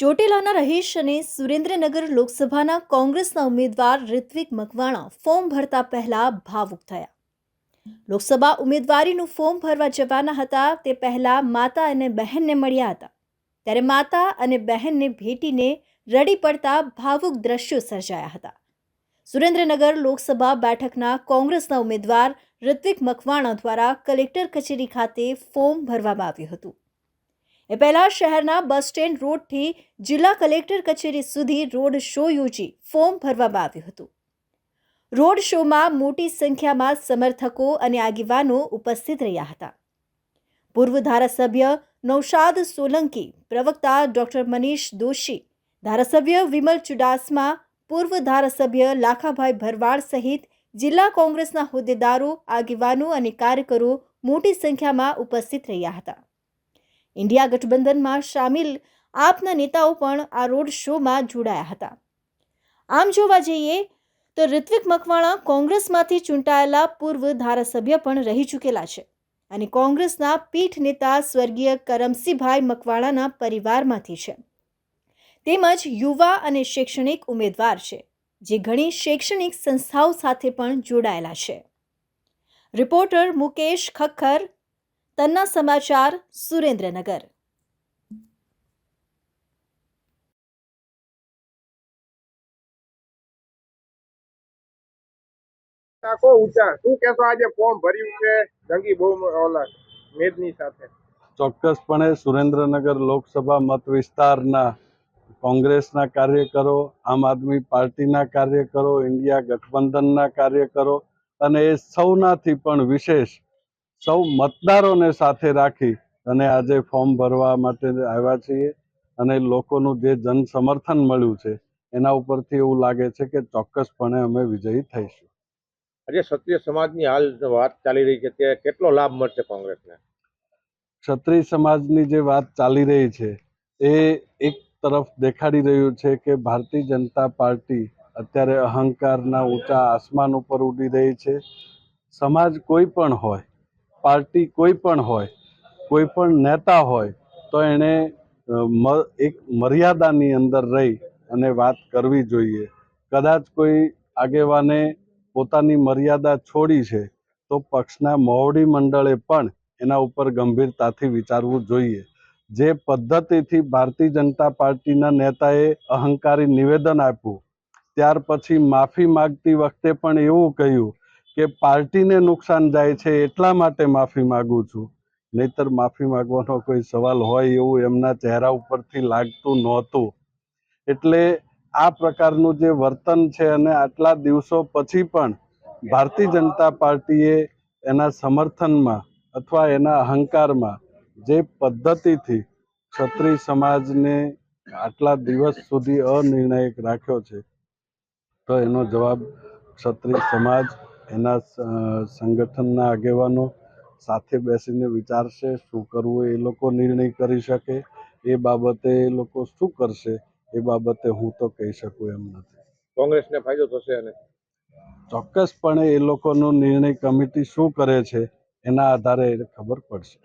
ચોટીલાના રહીશ અને સુરેન્દ્રનગર લોકસભાના કોંગ્રેસના ઉમેદવાર ઋત્વિક મકવાણા ફોર્મ ભરતા પહેલા ભાવુક થયા. લોકસભા ઉમેદવારીનું ફોર્મ ભરવા જવાના હતા, તે પહેલા માતા અને બહેનને મળ્યા હતા. ત્યારે માતા અને બહેનને ભેટીને રડી પડતા ભાવુક દ્રશ્યો સર્જાયા હતા. સુરેન્દ્રનગર લોકસભા બેઠકના કોંગ્રેસના ઉમેદવાર ઋત્વિક મકવાણા દ્વારા કલેક્ટર કચેરી ખાતે ફોર્મ ભરવામાં આવ્યું હતું. એ પહેલા શહેરના બસ સ્ટેન્ડ રોડથી જિલ્લા કલેક્ટર કચેરી સુધી રોડ શો યોજી ફોર્મ ભરવામાં આવ્યું હતું. રોડ શોમાં મોટી સંખ્યામાં સમર્થકો અને આગેવાનો ઉપસ્થિત રહ્યા હતા. પૂર્વ ધારાસભ્ય નૌશાદ સોલંકી, પ્રવક્તા ડોક્ટર મનીષ દોશી, ધારાસભ્ય વિમલ ચુડાસમા, પૂર્વ ધારાસભ્ય લાખાભાઈ ભરવાડ સહિત જિલ્લા કોંગ્રેસના હોદ્દેદારો, આગેવાનો અને કાર્યકરો મોટી સંખ્યામાં ઉપસ્થિત રહ્યા હતા. ઇન્ડિયા ગઠબંધનમાં સામેલ આપના નેતાઓ પણ આ રોડ શોમાં જોડાયા હતા. આમ જોવા જઈએ તો ઋત્વિક મકવાણા કોંગ્રેસમાંથી ચૂંટાયેલા પૂર્વ ધારાસભ્ય પણ રહી ચૂકેલા છે અને કોંગ્રેસના પીઠ નેતા સ્વર્ગીય કરમસિંહભાઈ મકવાણાના પરિવારમાંથી છે. તેમજ યુવા અને શૈક્ષણિક ઉમેદવાર છે, જે ઘણી શૈક્ષણિક સંસ્થાઓ સાથે પણ જોડાયેલા છે. રિપોર્ટર મુકેશ ખખ્ખર તન્ના સમાચાર સુરેન્દ્રનગર. નાખો ઊંચા શું કેશો આજે ફોર્મ ભર્યું છે? જંગી બહુ ઓલા મેદની સાથે. ચોક્કસપણે સુરેન્દ્રનગર લોકસભા મત વિસ્તારના કોંગ્રેસના કાર્યકરો આમ આદમી પાર્ટીના કાર્યકરો ઇન્ડિયા ગઠબંધનના કાર્યકરો અને એ સૌનાથી પણ વિશેષ સૌ મતદારોને સાથે રાખી અને આજે ફોર્મ ભરવા માટે આવ્યા છીએ અને લોકોનું જે જન સમર્થન મળ્યું છે એના ઉપરથી એવું લાગે છે કે ચોક્કસપણે અમે વિજયી થઈશું. આજે ક્ષત્રિય સમાજની હાલ વાત ચાલી રહી છે તે કેટલો લાભ મળશે કોંગ્રેસને? ક્ષત્રિય સમાજની જે વાત ચાલી રહી છે એ એક તરફ દેખાડી રહ્યું છે કે ભારતીય જનતા પાર્ટી અત્યારે અહંકારના ઊંચા આસમાન ઉપર ઉડી રહી છે. સમાજ કોઈ પણ હોય પાર્ટી કોઈ પણ હોય, કોઈ પણ નેતા હોય, તો એણે એક મર્યાદાની અંદર રહી અને વાત કરવી જોઈએ. કદાચ કોઈ આગેવાને પોતાની મર્યાદા છોડી છે, તો પક્ષના મોવડી મંડળે પણ એના ઉપર ગંભીરતાથી વિચારવું જોઈએ. જે પદ્ધતિથી ભારતીય જનતા પાર્ટીના નેતાએ અહંકારી નિવેદન આપ્યું, ત્યાર પછી માફી માગતી વખતે પણ એવું કહ્યું કે પાર્ટીને નુકસાન જાય છે એટલા માટે માફી માગું છું. નહીતર માફી માગવાનો કોઈ સવાલ હોય એવું એમના ચહેરા ઉપરથી લાગતું નહોતું. એટલે આ પ્રકારનું જે વર્તન છે અને આટલા દિવસો પછી પણ ભારતીય જનતા પાર્ટીએ એના સમર્થનમાં અથવા એના અહંકારમાં જે પદ્ધતિથી ક્ષત્રિય સમાજને આટલા દિવસ સુધી અનિર્ણાયક રાખ્યો છે, તો એનો જવાબ ક્ષત્રિય સમાજ એના સંગઠનના આગેવાનો સાથે બેસીને વિચારશે શું કરવું એ લોકો નિર્ણય કરી શકે. એ બાબતે એ લોકો શું કરશે એ બાબતે હું તો કહી શકું એમ નથી. કોંગ્રેસને ફાયદો થશે અને? ચોક્કસપણે એ લોકોનો નિર્ણય કમિટી શું કરે છે એના આધારે ખબર પડશે.